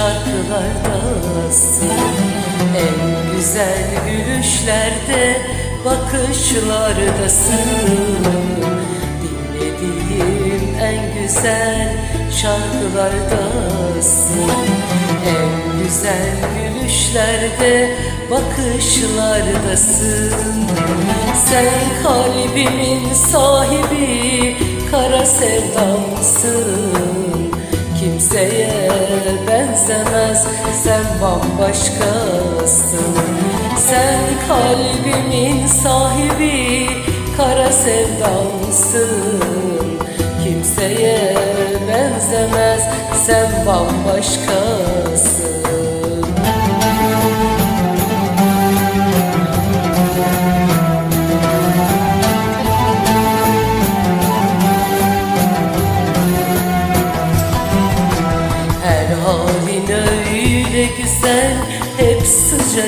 şarkılardasın En güzel gülüşlerde bakışlardasın. Dinlediğim en güzel şarkılardasın En güzel gülüşlerde bakışlardasın. Sen kalbimin sahibi kara sevdamsın Kimseye benzemez. Sen bambaşkasın. Sen kalbimin sahibi kara sevdamsın Kimseye benzemez. Sen bambaşkasın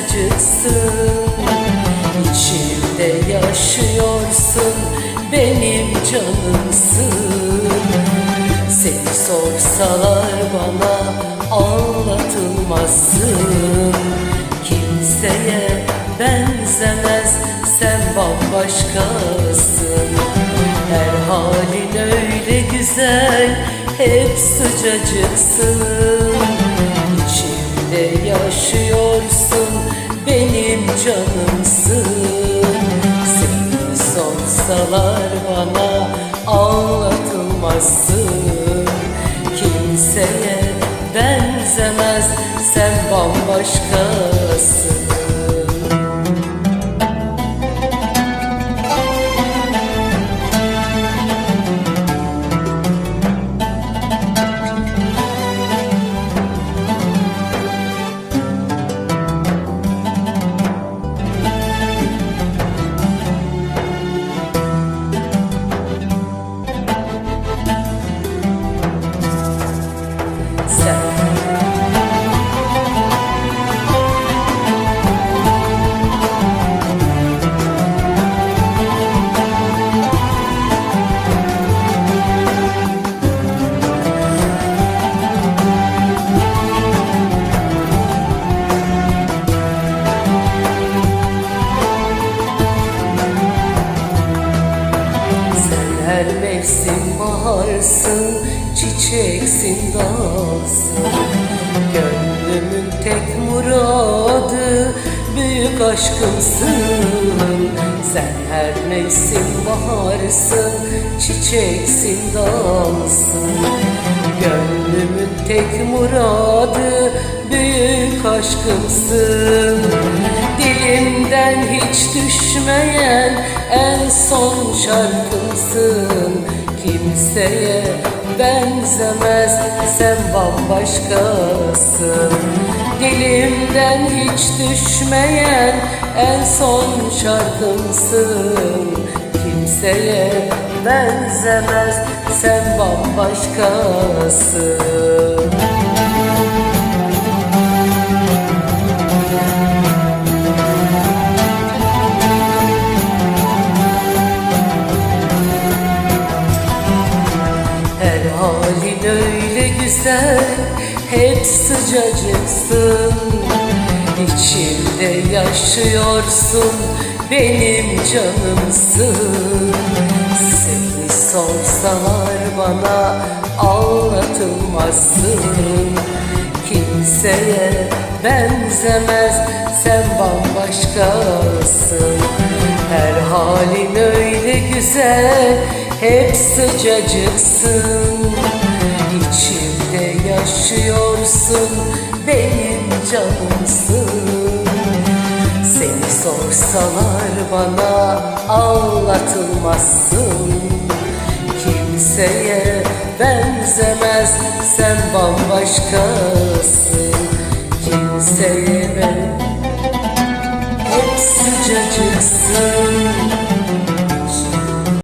sıcacıksın İçimde yaşıyorsun Benim canımsın. Seni sorsalar bana Anlatılmazsın. Kimseye benzemez Sen bambaşkasın. Her halin öyle güzel Hep sıcacıksın. İçimde yaşıyorsun Benim canımsın. Seni sorsalar bana Anlatılmazsın. Kimseye benzemez Sen bambaşkasın mevsim baharsın, çiçeksin dalsın. Gönlümün tek muradı, büyük aşkımsın. Sen her mevsim baharsın, çiçeksin dalsın. Gönlümün tek muradı, büyük aşkımsın. Dilimden hiç düşmeyen en son şarkımsın Kimseye benzemez. Sen bambaşkasın. Dilimden hiç düşmeyen en son şarkımsın. Kimseye benzemez. Sen bambaşkasın Hep sıcacıksın. İçimde yaşıyorsun Benim canımsın. Seni sorsalar bana Anlatılmazsın. Kimseye benzemez Sen bambaşkasın. Her halin öyle güzel Hep sıcacıksın yaşıyorsun Benim canımsın. Seni sorsalar bana Anlatılmazsın. Kimseye benzemez Sen bambaşkasın. Kimseye ben Hep sıcacıksın